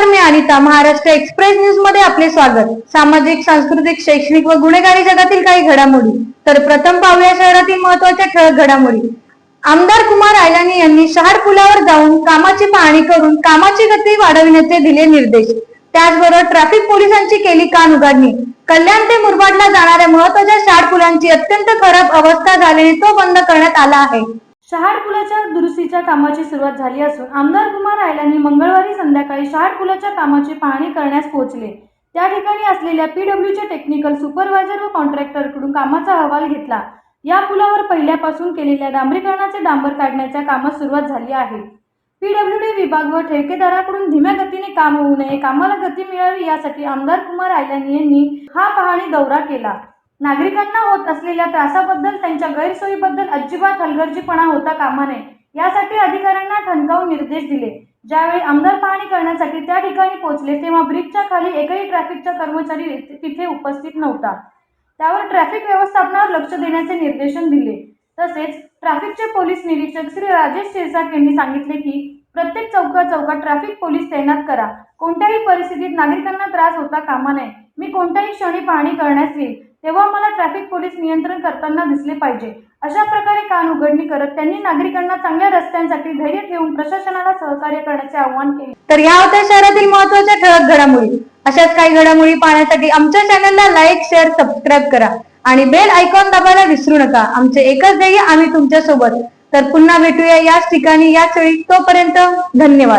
पाहता महाराष्ट्र एक्सप्रेस न्यूजमध्ये आपले स्वागत. सामाजिक सांस्कृतिक शैक्षणिक व गुन्हेगारी जगातील काही घडामोडी. तर प्रथम पाहूया शहरातील महत्त्वाच्या ठळक घडामोडी. आमदार कुमार आयलानी यांनी शहर पुलावर जाऊन कामाची पाहणी करून कामाची गती वाढविण्याचे दिले निर्देश. त्याचबरोबर ट्रॅफिक पोलिसांची केली कान उघडणी. कल्याण ते मुरबाडला जाणाऱ्या महत्त्वाच्या शाळ पुलांची अत्यंत खराब अवस्था झाल्याने तो बंद करण्यात आला आहे. शहाड पुलाच्या दुरुस्तीच्या कामाची सुरुवात झाली असून आमदार कुमार आयलांनी मंगळवारी संध्याकाळी शहाड पुलाच्या कामाची पाहणी करण्यास पोहोचले. त्या ठिकाणी असलेल्या पीडब्ल्यूचे टेक्निकल सुपरवायझर व कॉन्ट्रॅक्टरकडून कामाचा अहवाल घेतला. या पुलावर पहिल्यापासून केलेल्या डांबरीकरणाचे डांबर काढण्याच्या कामास सुरुवात झाली आहे. पीडब्ल्यूडी विभाग व ठेकेदाराकडून धीम्या गतीने काम होऊ नये कामाला गती मिळावी यासाठी आमदार कुमार आयलानी यांनी हा पाहणी दौरा केला. नागरिकांना होत असलेल्या त्रासाबद्दल त्यांच्या गैरसोयीबद्दल अजिबात हलगर्जीपणा होता कामा नये. यासाठी अधिकाऱ्यांना ठणकावून निर्देश दिले. ज्यावेळी आमदार पाहणी करण्यासाठी त्या ठिकाणी पोहोचले तेव्हा ब्रिजच्या खाली एकही ट्रॅफिकचा कर्मचारी तिथे उपस्थित नव्हता. त्यावर ट्रॅफिक व्यवस्थापनावर लक्ष देण्याचे निर्देशन दिले. तसेच ट्रॅफिकचे पोलीस निरीक्षक श्री राजेश शिरसाट यांनी सांगितले की प्रत्येक चौका चौकात ट्रॅफिक पोलीस तैनात करा. कोणत्याही परिस्थितीत नागरिकांना त्रास होता कामा नये. मी कोणत्याही क्षणी पाहणी करण्यास येईल. तेव्हा मला ट्रॅफिक पोलीस नियंत्रण करताना दिसले पाहिजे. अशा प्रकारे कान उघडणी करत त्यांनी नागरिकांना चांगल्या रस्त्यांसाठी धैर्य ठेवून प्रशासनाला सहकार्य करण्याचे आवाहन केले. तर या होत्या शहरातील महत्त्वाच्या ठळक घडामोडी. अशाच काही घडामोडी पाहण्यासाठी आमच्या चॅनलला लाईक शेअर सबस्क्राईब करा आणि बेल आयकॉन दाबायला विसरू नका. आमचे एकच ध्येय आम्ही तुमच्यासोबत तर पुन्हा भेटूया याच ठिकाणी याच वेळी. तोपर्यंत धन्यवाद.